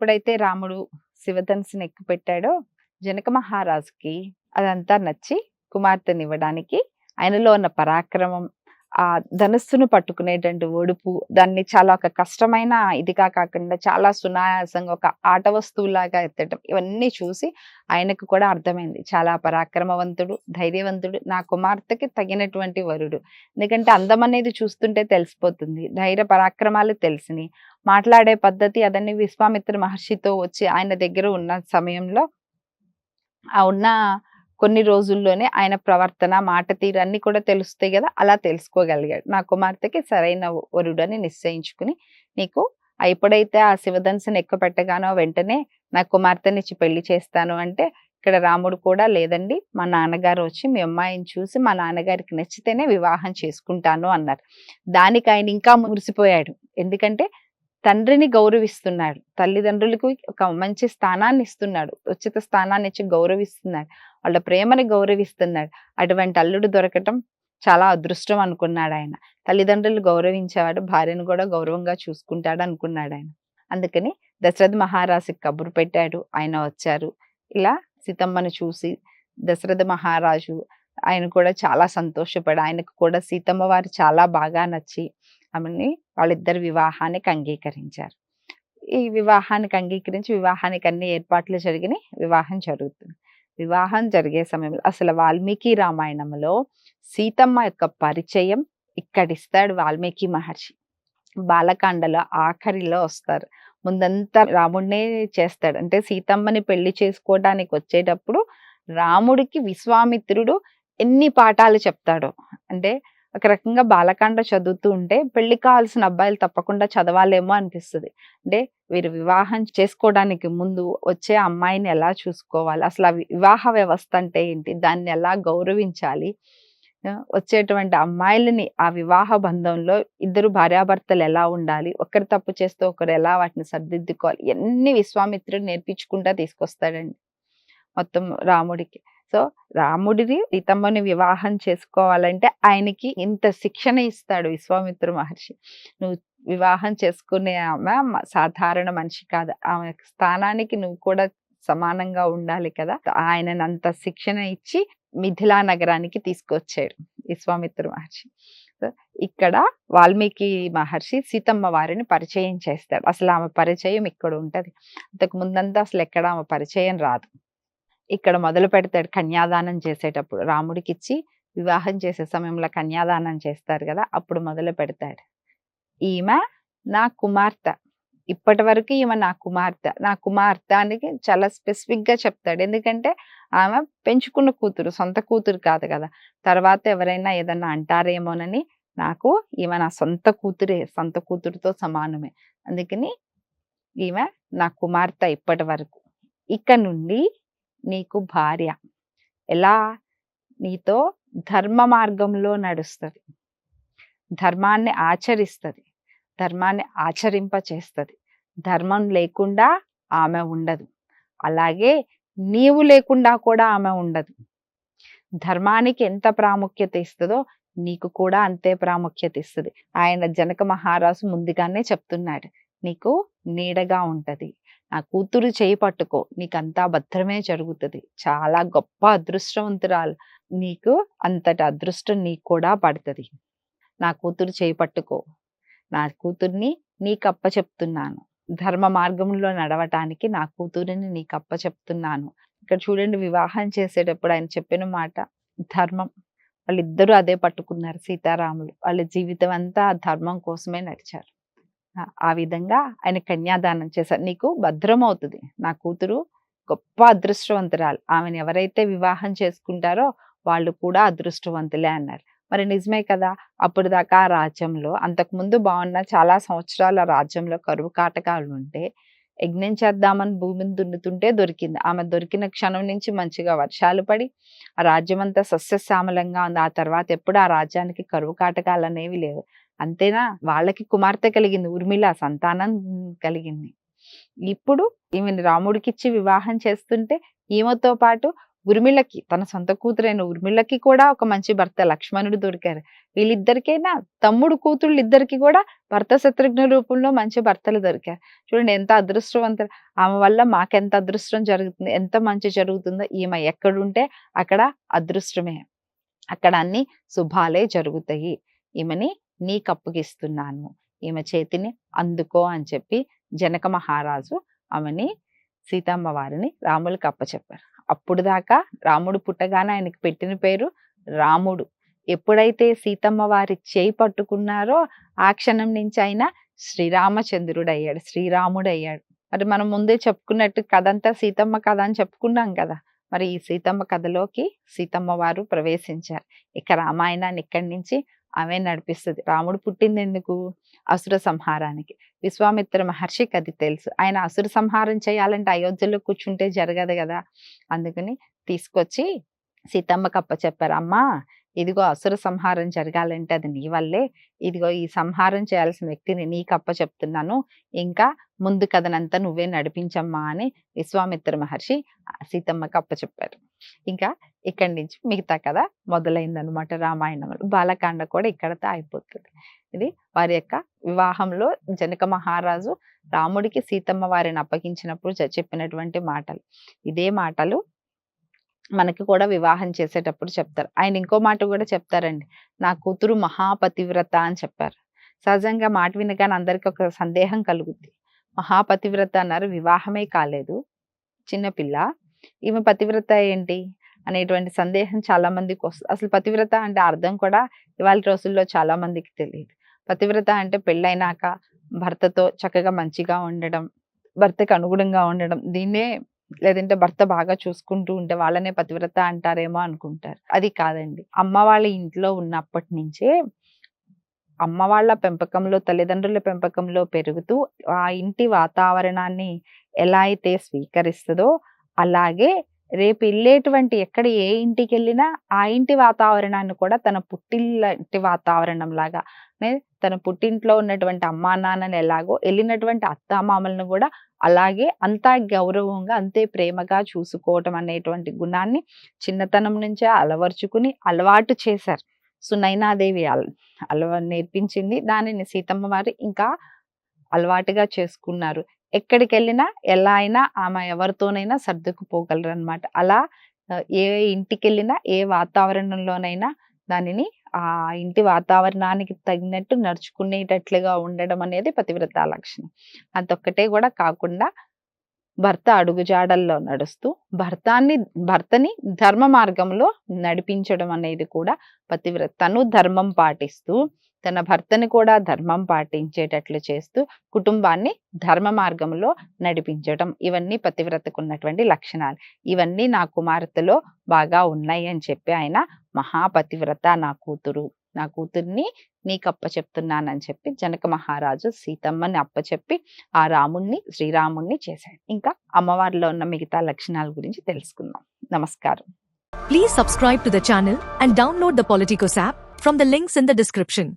ఎప్పుడైతే రాముడు శివధనుసుని ఎక్కు పెట్టాడో జనక మహారాజుకి అదంతా నచ్చి కుమార్తెనివ్వడానికి ఆయనలో ఉన్న పరాక్రమం ఆ ధనస్సును పట్టుకునేటువంటి ఒడుపు దాన్ని చాలా ఒక కష్టమైన ఇదిగా కాకుండా చాలా సునాయాసంగా ఒక ఆట వస్తువులాగా ఎత్తడం ఇవన్నీ చూసి ఆయనకు కూడా అర్థమైంది. చాలా పరాక్రమవంతుడు ధైర్యవంతుడు నా కుమార్తెకి తగినటువంటి వరుడు. ఎందుకంటే అందం అనేది చూస్తుంటే తెలిసిపోతుంది. ధైర్య పరాక్రమాలు తెలిసినాయి మాట్లాడే పద్ధతి అదన్నీ విశ్వామిత్ర మహర్షితో వచ్చి ఆయన దగ్గర ఉన్న సమయంలో ఆ ఉన్న కొన్ని రోజుల్లోనే ఆయన ప్రవర్తన మాట తీరు అన్ని కూడా తెలుస్తాయి కదా అలా తెలుసుకోగలిగాడు. నా కుమార్తెకి సరైన వరుడని నిశ్చయించుకుని నీకు ఎప్పుడైతే ఆ శివధన్సుని ఎక్కువ పెట్టగానో వెంటనే నా కుమార్తెనిచ్చి పెళ్ళి చేస్తాను అంటే ఇక్కడ రాముడు కూడా లేదండి మా నాన్నగారు వచ్చి మీ అమ్మాయిని చూసి మా నాన్నగారికి నచ్చితేనే వివాహం చేసుకుంటాను అన్నారు. దానికి ఆయన ఇంకా మురిసిపోయాడు. ఎందుకంటే తండ్రిని గౌరవిస్తున్నాడు. తల్లిదండ్రులకు ఒక మంచి స్థానాన్ని ఇస్తున్నాడు. ఉచిత స్థానాన్ని ఇచ్చి గౌరవిస్తున్నాడు. వాళ్ళ ప్రేమని గౌరవిస్తున్నాడు. అటువంటి అల్లుడు దొరకటం చాలా అదృష్టం అనుకున్నాడు ఆయన. తల్లిదండ్రులు గౌరవించేవాడు భార్యను కూడా గౌరవంగా చూసుకుంటాడు అనుకున్నాడు ఆయన. అందుకని దశరథ మహారాజుకి కబురు పెట్టాడు. ఆయన వచ్చారు. ఇలా సీతమ్మను చూసి దశరథ మహారాజు ఆయన కూడా చాలా సంతోషపడి ఆయనకు కూడా సీతమ్మ వారు చాలా బాగా నచ్చి ఆమెని వాళ్ళిద్దరు వివాహానికి అంగీకరించారు. ఈ వివాహానికి అంగీకరించి వివాహానికి అన్ని ఏర్పాట్లు జరిగినాయి. వివాహం జరుగుతుంది. వివాహం జరిగే సమయంలో అసలు వాల్మీకి రామాయణంలో సీతమ్మ యొక్క పరిచయం ఇక్కడిస్తాడు వాల్మీకి మహర్షి. బాలకాండలో ఆఖరిలో వస్తారు. ముందంతా రాముడినే చేస్తాడు. అంటే సీతమ్మని పెళ్ళి చేసుకోవడానికి వచ్చేటప్పుడు రాముడికి విశ్వామిత్రుడు ఎన్ని పాఠాలు చెప్తాడో. అంటే ఒక రకంగా బాలకాండ చదువుతూ ఉంటే పెళ్ళి కావాల్సిన అబ్బాయిలు తప్పకుండా చదవాలేమో అనిపిస్తుంది. అంటే వీరు వివాహం చేసుకోవడానికి ముందు వచ్చే అమ్మాయిని ఎలా చూసుకోవాలి? అసలు వివాహ వ్యవస్థ అంటే ఏంటి? దాన్ని ఎలా గౌరవించాలి? వచ్చేటువంటి అమ్మాయిలని ఆ వివాహ బంధంలో ఇద్దరు భార్యాభర్తలు ఎలా ఉండాలి? ఒకరు తప్పు చేస్తే ఒకరు ఎలా వాటిని సర్దిద్దుకోవాలి? ఎన్ని విశ్వామిత్రుడు నేర్పించుకుంటా తీసుకొస్తాడండి. మొత్తం రాముడికి. సో రాముడిని సీతమ్మని వివాహం చేసుకోవాలంటే ఆయనకి ఇంత శిక్షణ ఇస్తాడు విశ్వామిత్ర మహర్షి. నువ్వు వివాహం చేసుకునే ఆమె సాధారణ మనిషి కాదు. ఆమె స్థానానికి నువ్వు కూడా సమానంగా ఉండాలి కదా. ఆయనను అంత శిక్షణ ఇచ్చి మిథిలా నగరానికి తీసుకొచ్చాడు విశ్వామిత్ర మహర్షి. ఇక్కడ వాల్మీకి మహర్షి సీతమ్మ వారిని పరిచయం చేస్తాడు. అసలు ఆమె పరిచయం ఇక్కడ ఉంటది. అంతకు ముందంతా అసలు ఎక్కడ ఆమె పరిచయం రాదు. ఇక్కడ మొదలు పెడతాడు కన్యాదానం చేసేటప్పుడు. రాముడికి ఇచ్చి వివాహం చేసే సమయంలో కన్యాదానం చేస్తారు కదా అప్పుడు మొదలు పెడతాడు. ఈమె నా కుమార్తె. ఇప్పటి వరకు ఈమె నా కుమార్తె. నా కుమార్తె అని చాలా స్పెసిఫిక్గా చెప్తాడు. ఎందుకంటే ఆమె పెంచుకున్న కూతురు సొంత కూతురు కాదు కదా. తర్వాత ఎవరైనా ఏదన్నా అంటారేమోనని నాకు ఈమె నా సొంత కూతురే సొంత కూతురుతో సమానమే. అందుకని ఈమె నా కుమార్తె ఇప్పటి వరకు. ఇక్కడ నుండి నీకు భార్య. ఎలా? నీతో ధర్మ మార్గంలో నడుస్తుంది. ధర్మాన్ని ఆచరిస్తుంది. ధర్మాన్ని ఆచరింప చేస్తుంది ధర్మం లేకుండా ఆమె ఉండదు. అలాగే నీవు లేకుండా కూడా ఆమె ఉండదు. ధర్మానికి ఎంత ప్రాముఖ్యత ఇస్తుందో నీకు కూడా అంతే ప్రాముఖ్యత ఇస్తుంది. ఆయన జనక మహారాజు ముందుగానే చెప్తున్నాడు. నీకు నీడగా ఉంటది. నా కూతురు చేయి పట్టుకో నీకంతా భద్రమే జరుగుతుంది. చాలా గొప్ప అదృష్టవంతురాలు. నీకు అంతటి అదృష్టం నీకు కూడా పడుతుంది. నా కూతురు చేయి పట్టుకో. నా కూతుర్ని నీకు అప్ప చెప్తున్నాను ధర్మ మార్గంలో నడవటానికి నా కూతురిని నీకు అప్ప చెప్తున్నాను ఇక్కడ చూడండి వివాహం చేసేటప్పుడు ఆయన చెప్పిన మాట ధర్మం. వాళ్ళిద్దరూ అదే పట్టుకున్నారు సీతారాములు. వాళ్ళ జీవితం అంతా ధర్మం కోసమే నడిచారు. ఆ విధంగా ఆయన కన్యాదానం చేశారు. నీకు భద్రం అవుతుంది నా కూతురు గొప్ప అదృష్టవంతురాలు. ఆమెను ఎవరైతే వివాహం చేసుకుంటారో వాళ్ళు కూడా అదృష్టవంతులే అన్నారు. మరి నిజమే కదా? అప్పుడు దాకా ఆ రాజ్యంలో అంతకుముందు బాగున్న చాలా సంవత్సరాల రాజ్యంలో కరువు కాటకాలు ఉంటే యజ్ఞం చేద్దామని భూమిని దున్నుతుంటే దొరికింది. ఆమె దొరికిన క్షణం నుంచి మంచిగా వర్షాలు పడి ఆ రాజ్యం అంతా సస్యశ్యామలంగా ఉంది. ఆ తర్వాత ఎప్పుడు ఆ రాజ్యానికి కరువు కాటకాలు అనేవి లేవు. అంతేనా? వాళ్ళకి కుమార్తె కలిగింది ఊర్మిళ సంతానం కలిగింది. ఇప్పుడు ఈమెను రాముడికిచ్చి వివాహం చేస్తుంటే ఈమెతో పాటు ఉర్మిళకి తన సొంత కూతురైన ఉర్మిళకి కూడా ఒక మంచి భర్త లక్ష్మణుడు దొరికారు. వీళ్ళిద్దరికైనా తమ్ముడు కూతుళ్ళు ఇద్దరికి కూడా భర్త శత్రుఘ్న రూపంలో మంచి భర్తలు దొరికారు. చూడండి ఎంత అదృష్టవంతులు ఆమె వల్ల మాకెంత అదృష్టం జరుగుతుంది ఎంత మంచి జరుగుతుందో ఈమె ఎక్కడుంటే అక్కడ అదృష్టమే. అక్కడ అన్ని శుభాలే జరుగుతాయి. ఈమెని నీకు అప్పగిస్తున్నాను ఈమె చేతిని అందుకో అని చెప్పి జనక మహారాజు ఆమెని సీతమ్మ వారిని రాములకు అప్పచెప్పారు. అప్పుడు దాకా రాముడు పుట్టగానే ఆయనకు పెట్టిన పేరు రాముడు. ఎప్పుడైతే సీతమ్మ వారి చేయి పట్టుకున్నారో ఆ క్షణం నుంచి ఆయన శ్రీరామచంద్రుడు అయ్యాడు శ్రీరాముడు అయ్యాడు మరి మనం ముందే చెప్పుకున్నట్టు కథంతా సీతమ్మ కథ అని చెప్పుకున్నాం కదా! మరి ఈ సీతమ్మ కథలోకి సీతమ్మ వారు ప్రవేశించారు. ఇక రామాయణాన్ని ఇక్కడి నుంచి ఆమె నడిపిస్తుంది. రాముడు పుట్టింది ఎందుకు అసుర సంహారానికి. విశ్వామిత్ర మహర్షికి అది తెలుసు. ఆయన అసుర సంహారం చేయాలంటే అయోధ్యలో కూర్చుంటే జరగదు కదా. అందుకని తీసుకొచ్చి సీతమ్మకి అప్ప చెప్పారు అమ్మా ఇదిగో అసుర సంహారం జరగాలంటే అది నీ వల్లే. ఇదిగో ఈ సంహారం చేయాల్సిన వ్యక్తిని నీ కప్ప చెప్తున్నాను. ఇంకా ముందు కథనంతా నువ్వే నడిపించమ్మా అని విశ్వామిత్ర మహర్షి సీతమ్మ సీతమ్మకి అప్ప చెప్పారు. ఇంకా ఇక్కడి నుంచి మిగతా కథ మొదలైందనమాట రామాయణంలో. బాలకాండ కూడా ఇక్కడతో అయిపోతుంది. ఇది వారి యొక్క వివాహంలో జనక మహారాజు రాముడికి సీతమ్మ వారిని అప్పగించినప్పుడు చెప్పినటువంటి మాటలు. ఇదే మాటలు మనకి కూడా వివాహం చేసేటప్పుడు చెప్తారు. ఆయన ఇంకో మాట కూడా చెప్తారండి. నా కూతురు మహాపతివ్రత అని చెప్పారు. సహజంగా మాట వినగానే అందరికి ఒక సందేహం కలుగుద్ది. మహాపతివ్రత అన్నారు వివాహమే కాలేదు. చిన్నపిల్ల ఈమె పతివ్రత ఏంటి? అనేటువంటి సందేహం చాలా మందికి వస్తుంది అసలు పతివ్రత అంటే అర్థం కూడా ఇవాళ రోజుల్లో చాలా మందికి తెలియదు. పతివ్రత అంటే పెళ్ళైనాక భర్తతో చక్కగా మంచిగా ఉండడం భర్తకు అనుగుణంగా ఉండడం దీన్నే లేదంటే భర్త బాగా చూసుకుంటూ ఉంటే వాళ్ళనే పతివ్రత అంటారేమో అనుకుంటారు. అది కాదండి. అమ్మ వాళ్ళ ఇంట్లో ఉన్నప్పటి నుంచే అమ్మ వాళ్ళ పెంపకంలో తల్లిదండ్రుల పెంపకంలో పెరుగుతూ ఆ ఇంటి వాతావరణాన్ని ఎలా అయితే స్వీకరిస్తుందో అలాగే రేపు వెళ్ళేటువంటి ఎక్కడ ఏ ఇంటికి వెళ్ళినా ఆ ఇంటి వాతావరణాన్ని కూడా తన పుట్టిల్లంటి వాతావరణం లాగా తన పుట్టింట్లో ఉన్నటువంటి అమ్మా నాన్నని ఎలాగో వెళ్ళినటువంటి అత్తామామలను కూడా అలాగే అంతా గౌరవంగా అంతే ప్రేమగా చూసుకోవటం అనేటువంటి గుణాన్ని చిన్నతనం నుంచే అలవర్చుకుని అలవాటు చేశారు. సునైనాదేవి అల అలవ నేర్పించింది. దానిని సీతమ్మ వారు ఇంకా అలవాటుగా చేసుకున్నారు. ఎక్కడికి వెళ్ళినా ఎలా అయినా ఆమె ఎవరితోనైనా సర్దుకుపోగలరు అనమాట అలా ఏ ఇంటికి వెళ్ళినా ఏ వాతావరణంలోనైనా దానిని ఆ ఇంటి వాతావరణానికి తగినట్టు నడుచుకునేటట్లుగా ఉండడం అనేది పతివ్రత లక్షణం. అదొక్కటే కూడా కాకుండా భర్త అడుగుజాడల్లో నడుస్తూ భర్తాన్ని భర్తని ధర్మ మార్గంలో నడిపించడం అనేది కూడా పతివ్రత తను ధర్మం పాటిస్తూ తన భర్తని కూడా ధర్మం పాటించేటట్లు చేస్తూ కుటుంబాన్ని ధర్మ మార్గంలో నడిపించడం ఇవన్నీ పతివ్రతకు ఉన్నటువంటి లక్షణాలు. ఇవన్నీ నా కుమార్తెలో బాగా ఉన్నాయి అని చెప్పి ఆయన మహాపతివ్రత నా కూతురు నా కూతుర్ని నీకు అప్పచెప్తున్నానని చెప్పి జనక మహారాజు సీతమ్మని అప్పచెప్పి ఆ రాముణ్ణి శ్రీరాముణ్ణి చేశాడు. ఇంకా అమ్మవారిలో ఉన్న మిగతా లక్షణాల గురించి తెలుసుకుందాం. నమస్కారం. Please subscribe to the channel and download the Politikos app from the links in the description